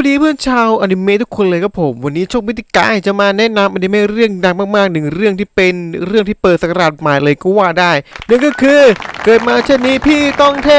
วัสดีเพื่อนชาวอนิเมะทุกคนเลยครับผม วันนี้โชคมิติกายจะมาแนะนำอนิเมะเรื่องดังมากๆหนึ่งเรื่องที่เป็นเรื่องที่เปิดสกราชใหม่เลยก็ว่าได้นั่นก็คือเกิดมาเช่นนี้พี่ต้องเท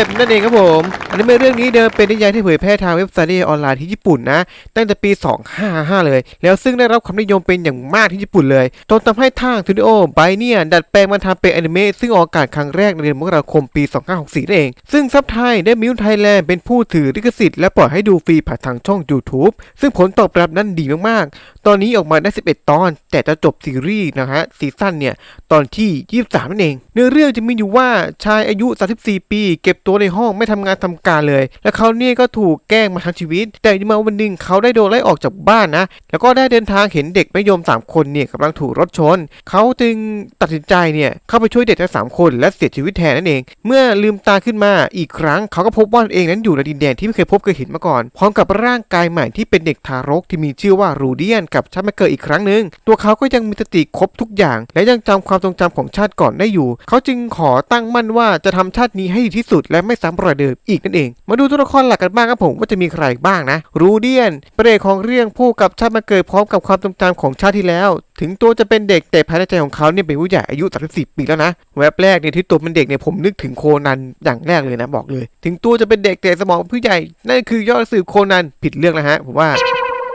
พ นั่นเองครับผมอนิเมะเรื่องนี้เดิมเป็นนิยายที่เผยแพร่ทางเว็บไซต์ออนไลน์ที่ญี่ปุ่นนะ ตั้งแต่ปี255 เลย แล้วซึ่งได้รับความนิยมเป็นอย่างมากที่ญี่ปุ่นเลยจนทำให้ทางทูดิโอไบเนี่ยดัดแปลงมาทำเป็นอนิเมะซึ่งออกอากาศครั้งแรกในเดือนมกราคมปี 2564นั่นเอง ซึ่งซับไทยได้มิวไทยแลนด์เป็นผู้ถือลิขสิทธิ์และปล่อยให้ดูฟรีผ่านทางช่อง YouTube ซึ่งผลตอบรับนั้นดีมากๆ ตอนนี้ออกมาได้ 11 ตอน แต่จะจบซีรีส์นะฮะซีซั่นเนี่ยตอนที่ 23 นั่นเองเนื้อเรื่องจะมีอยู่ว่าชายอายุ 34 ปี เก็บตัวในห้องไม่ทำงานทำการเลย และเขาเนี่ยก็ถูกแกล้งมาทั้งชีวิต แต่มาวันหนึ่งเขาได้โดนไล่ออกจากบ้านนะ แล้วก็ได้เดินทางเห็นเด็กไม่ยม 3 คนเนี่ยกำลังถูกรถชน เขาจึงตัดสินใจเนี่ยเข้าไปช่วยเด็กทั้งสามคน และเสียชีวิตแทนนั่นเอง เมื่อลืมตาขึ้นมาอีกครั้ง เขาก็พบว่าตัวเองนั้นอยู่ในดินแดนที่ไม่เคยพบเคยเห็นมาก่อน พร้อมกับร่างกายใหม่ที่เป็นเด็กทารกที่มีชื่อว่ารูเดียนกับชาติมาเกิดอีกครั้งหนึ่งตัวเขาก็ยังมีสติครบทุกอย่าง และยังจำความทรงจำของชาติก่อนได้อยู่ เขาจึงขอตั้งมั่นว่าจะทำชาตินี้ให้ดีที่สุดและไม่ซ้ำรอยเดิมอีกนั่นเอง มาดูตัวละครหลักกันบ้างครับผมว่าจะมีใครบ้างนะ รูเดียนพระเอกของเรื่องผู้กับชาติมาเกิดพร้อมกับความทรงจำของชาติที่แล้ว ถึงตัวจะเป็นเด็กแต่ภายในใจของเขาเนี่ยเป็นผู้ใหญ่อายุ 34 ปีแล้วนะ แวบแรกเนี่ยที่ตัวเป็นเด็กเนี่ยผมนึกถึงโคนันอย่างแรกเลยนะบอกเลย ถึงตัวจะเป็นเด็กแต่สมองผู้ใหญ่นั่นคือยอดสืบโคนันผิดเรื่องนะฮะผมว่า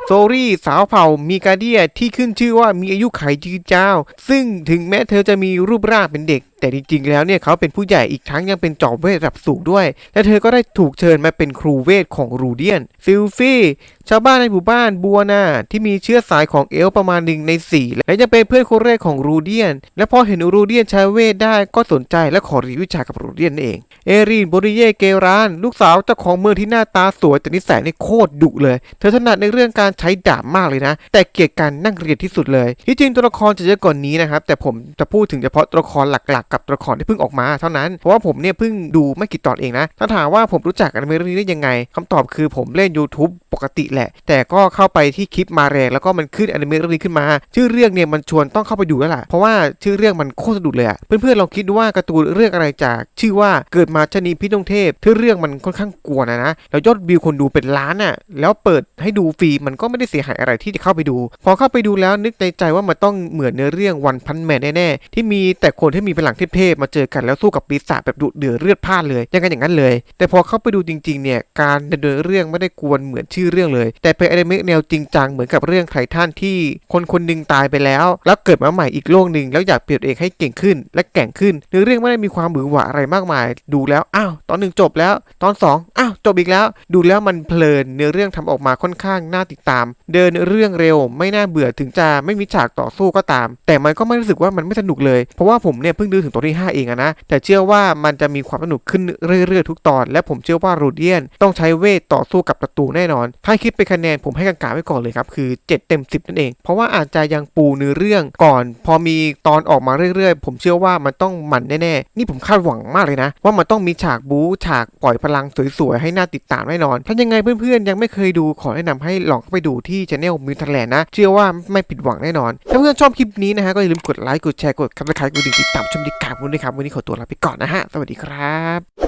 โซรี่สาวเผ่ามีกาเดียที่ขึ้นชื่อว่ามีอายุขัยยืนยาว ซึ่งถึงแม้เธอจะมีรูปร่างเป็นเด็ก แต่จริงๆ แล้วเนี่ยเขาเป็นผู้ใหญ่อีกทั้งยังเป็นจอมเวทระดับสูงด้วย และเธอก็ได้ถูกเชิญมาเป็นครูเวทของรูเดียนซิลฟี่ชาวบ้านในหมู่บ้านบัวนาที่มีเชื้อสายของเอลประมาณหนึ่งในสี่และยังเป็นเพื่อนคนแรกของรูเดียน และพอเห็นรูเดียนใช้เวทได้ก็สนใจและขอเรียนวิชากับรูเดียนนั่นเอง เอรีนบริเยเกราน ลูกสาวเจ้าของเมืองที่หน้าตาสวยแต่นิสัยในโคตรดุเลย เธอถนัดในเรื่องการใช้ดาบมากเลยนะ แต่เกลียดการนั่งเรียนที่สุดเลย ที่จริงตัวละครจะเยอะกว่านนี้นะครับแต่ผมจะพูดถึงเฉพาะตัวละครหลักๆกับตัวละครที่เพิ่งออกมาเท่านั้น เพราะว่าผมเนี่ยเพิ่งดูไม่กี่ตอนเองนะ ถ้าถามว่าผมรู้จักอนิเมะเรื่องนี้ได้ยังไงคำตอบคือผมเล่น YouTube ปกติแหละ แต่ก็เข้าไปที่คลิปมาแรงแล้วก็มันขึ้นอนิเมะเรื่องนี้ขึ้นมา ชื่อเรื่องเนี่ยมันชวนต้องเข้าไปดูแล้วล่ะ เพราะว่าชื่อเรื่องมันโคตรสะดุดเลยอะเพื่อนๆลองคิดดูว่าการ์ตูนเรื่องอะไรจาก ชื่อว่าเกิดมาชนีพิษงเทพชื่อเรื่องมันค่อนข้างกวนะนะแล้วยอดวิวคนดูเป็นล้านอะแล้วเปิดให้ดูฟรีมันก็ไม่ได้เสียหายอะไรที่จะเข้าไปดู พอเข้าไปดูแล้วนึกในใจว่ามันต้องเหมือนเนื้อเรื่องวันพันแมนแน่ๆที่มีแต่คนที่มีพลังเทพๆมาเจอกันแล้วสู้กับปีศาจแบบดุเดือดเลือดพล่านเลยย่างนั้นอย่างนั้นเลย แต่พอเข้าไปดูจริงๆเนี่ยการดำเนินเรื่องไม่ได้กวนเหมือนชื่อเรื่องเลย แต่เป็นอนิเมะแนวจริงจังเหมือนกับเรื่องไททันที่คนคนหนึ่งตายไปแล้ว แล้วเกิดมาใหม่อีกโลกหนึ่งแล้วอยากเปลี่ยนเองให้เก่งขึ้น และแก่งขึ้นเนื้อเรื่องไม่ได้มีความหวือหวาอะไรมากมาย ดูแล้วอ้าวตอนหนึ่งจบแล้ว ตอนสองอ้าวจบอีกแล้ว ดูแล้วมันเพลินเนื้อเรื่องทำออกมาค่อนข้างน่าติดตาม เดินเรื่องเร็วไม่น่าเบื่อถึงจะไม่มีฉากต่อสู้ก็ตาม แต่มันก็ไม่รู้สึกว่ามันไม่สนุกเลยเพราะว่าผมเนี่ยเพิ่งดูถึงตอนที่ 5 เองอะนะ แต่เชื่อว่ามันจะมีความสนุกขึ้นเรื่อยๆทุกตอน และผมเชื่อว่ารูเดียนต้องใช้เวทต่อสู้กับศัตรูแน่นอน ถ้าคิดเป็นคะแนนผมให้กลางๆไว้ก่อนเลยครับ คือ 7 เต็ม 10 นั่นเอง เพราะว่าอาจจะยังปูเนื้อเรื่องก่อน พอมีตอนออกมาเรื่อยๆ ผมเชื่อว่ามันต้องมันแน่ๆ นี่ผมคาดหวังมากเลยนะ ว่ามันต้องมีฉากบู๊ฉากปล่อยพลังสวยๆให้น่าติดตามแน่นอน ถ้ายังไงเพื่อนๆยังไม่เคยดูขอแนะนำให้ลองเข้าไปดูที่ช anel มิวทแลนด์นะ เชื่อว่าไม่ผิดหวังแน่นอน ถ้าเพื่อนชอบคลิปนี้นะฮะก็อย่าลืมกดไลค์กดแชร์กดคับสไครต์กดติดตามชมดีกาบคุณด้วยครับ วันนี้ขอตัวลาไปก่อนนะฮะ สวัสดีครับ